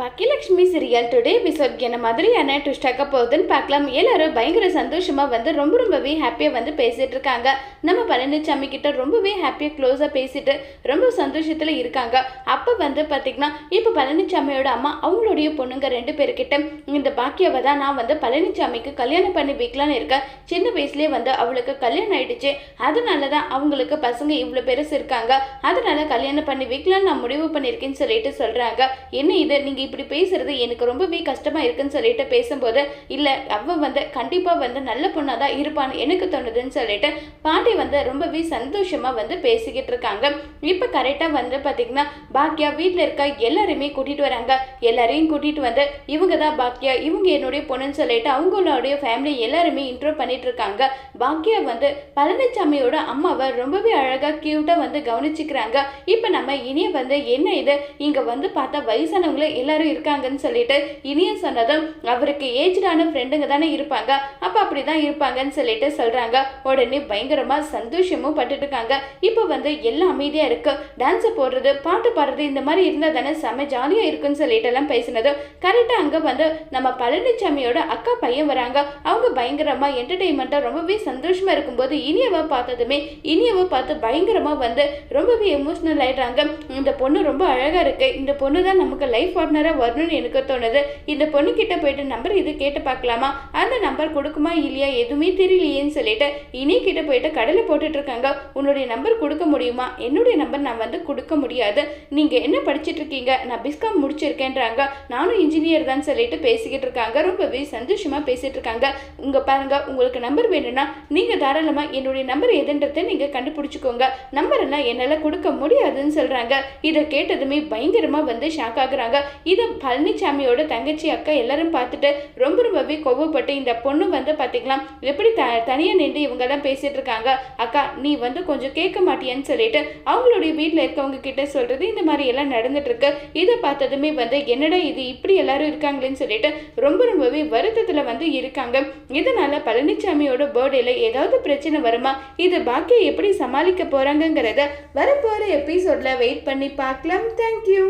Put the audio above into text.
Baakiyalakshmi serial today episode என்ன மாதிரியான twist ஆக்க போகுதுன்னு பார்க்கலாம். எல்லாரும் பயங்கர சந்தோஷமாக வந்து ரொம்ப ரொம்பவே ஹாப்பியாக வந்து பேசிகிட்டு இருக்காங்க. நம்ம பழனிசாமி கிட்ட ரொம்பவே ஹாப்பியாக க்ளோஸாக பேசிட்டு ரொம்ப சந்தோஷத்தில் இருக்காங்க. அப்போ வந்து பார்த்திங்கன்னா இப்போ பழனிசாமியோட அம்மா அவங்களுடைய பொண்ணுங்க ரெண்டு பேர்கிட்ட இந்த பாக்கியாவை தான் நான் வந்து பழனிசாமிக்கு கல்யாணம் பண்ணி வைக்கலான்னு இருக்கேன். சின்ன வயசுலேயே வந்து அவளுக்கு கல்யாணம் ஆயிடுச்சு. அதனால தான் அவங்களுக்கு பசங்க இவ்வளோ பெருசு இருக்காங்க. அதனால கல்யாணம் பண்ணி வைக்கலான்னு நான் முடிவு பண்ணியிருக்கேன்னு சொல்லிட்டு சொல்கிறாங்க என்ன இது? நீங்கள் இப்படி பேசுறது எனக்கு ரொம்பவே கஷ்டமா இருக்குன்னு சொல்லிட்டு பேசும்போது இல்லை அவ வந்து கண்டிப்பாக வந்து நல்ல பொண்ணாக தான் இருப்பான்னு எனக்கு தோணுதுன்னு சொல்லிட்டு பாட்டி வந்து ரொம்பவே சந்தோஷமா வந்து பேசிக்கிட்டு இருக்காங்க. இப்போ கரெக்டாக வந்து பார்த்தீங்கன்னா பாக்கியா வீட்டில் இருக்க எல்லாருமே கூட்டிட்டு வராங்க. எல்லாரையும் கூட்டிட்டு வந்து இவங்க தான் பாக்கியா இவங்க என்னுடைய பொண்ணுன்னு சொல்லிட்டு அவங்களுடைய ஃபேமிலி எல்லாருமே இன்ட்ரோ பண்ணிட்டு இருக்காங்க. பாக்கியா வந்து பழனிசாமியோட அம்மாவை ரொம்பவே அழகாக க்யூட்டாக வந்து கவனிச்சுக்கிறாங்க. இப்போ நம்ம இனிய வந்து என்ன இது? இங்கே வந்து பார்த்தா வயசானவங்களே எல்லாரும் இருக்காங்கன்னு சொல்லிட்டு இனிய சொன்னதும் அவருக்கு ஏஜ்டான ஃப்ரெண்டுங்க தானே இருப்பாங்க. அப்போ அப்படி தான் இருப்பாங்கன்னு சொல்லிட்டு சொல்கிறாங்க உடனே பயங்கரமாக சந்தோஷமும் பட்டுட்டு இருக்காங்க. இப்போ வந்து எல்லாம் அமைதியாக இருக்கு. டான்ஸை போடுறது பாட்டு பாடுறது இந்த மாதிரி இருந்தால் தானே செம ஜாலியாக இருக்குன்னு சொல்லிட்டு எல்லாம் பேசினதும் கரெக்டாக அங்கே வந்து நம்ம பழனிசாமியோட அக்கா பையன் வராங்க. அவங்க பயங்கரமாக என்டர்டெயின்மெண்ட்டாக ரொம்பவே சந்தோஷமாக இருக்கும்போது இனியவை பார்த்ததுமே இனியவை பார்த்து பயங்கரமாக வந்து ரொம்பவே எமோஷ்னல் ஆயிடுறாங்க. இந்த பொண்ணு ரொம்ப அழகாக இருக்கு. இந்த பொண்ணு தான் நமக்கு லைஃப் நேரம் வரணும்னு எனக்கு தோணுது. இந்த பொண்ணு கிட்ட போயிட்டு நம்பர் இது கேட்டு பார்க்கலாமா? அந்த நம்பர் கொடுக்குமா இல்லையா எதுவுமே தெரியலையேன்னு சொல்லிட்டு இனி கிட்ட போயிட்டு கடலை போட்டுட்டு இருக்காங்க. உன்னுடைய நம்பர் கொடுக்க முடியுமா? என்னுடைய நம்பர் நான் வந்து கொடுக்க முடியாது. நீங்க என்ன படிச்சிட்டு இருக்கீங்க? நான் பிஸ்காம் முடிச்சிருக்கேன்றாங்க. நானும் இன்ஜினியர் தான் சொல்லிட்டு பேசிக்கிட்டு இருக்காங்க. ரொம்பவே சந்தோஷமா பேசிட்டு இருக்காங்க. உங்க பாருங்க உங்களுக்கு நம்பர் வேணும்னா நீங்க தாராளமா என்னுடைய நம்பர் எதுன்றதை நீங்க கண்டுபிடிச்சுக்கோங்க. நம்பர் எல்லாம் என்னால கொடுக்க முடியாதுன்னு சொல்றாங்க. இதை கேட்டதுமே பயங்கரமா வந்து ஷாக் ஆகுறாங்க. இதை பழனிசாமியோட தங்கச்சி அக்கா எல்லாரும் பார்த்துட்டு ரொம்ப ரொம்பவே கோவப்பட்டு இந்த பொண்ணு வந்து பார்த்திங்களா எப்படி த தனியாக நின்று இவங்கெல்லாம் பேசிட்டு இருக்காங்க அக்கா நீ வந்து கொஞ்சம் கேட்க மாட்டியான்னு சொல்லிட்டு அவங்களுடைய வீட்டில் இருக்கவங்க கிட்ட சொல்கிறது இந்த மாதிரி எல்லாம் நடந்துட்டுருக்கு இதை பார்த்ததுமே வந்து என்னடா இது இப்படி எல்லாரும் இருக்காங்களேன்னு சொல்லிட்டு ரொம்ப ரொம்பவே வருத்தத்தில் வந்து இருக்காங்க. இதனால் பழனிசாமியோட பர்த்டேல ஏதாவது பிரச்சனை வருமா இது பாக்கியை எப்படி சமாளிக்க போகிறாங்கங்கிறத வரப்போகிற எபிசோடில் வெயிட் பண்ணி பார்க்கலாம். தேங்க்யூ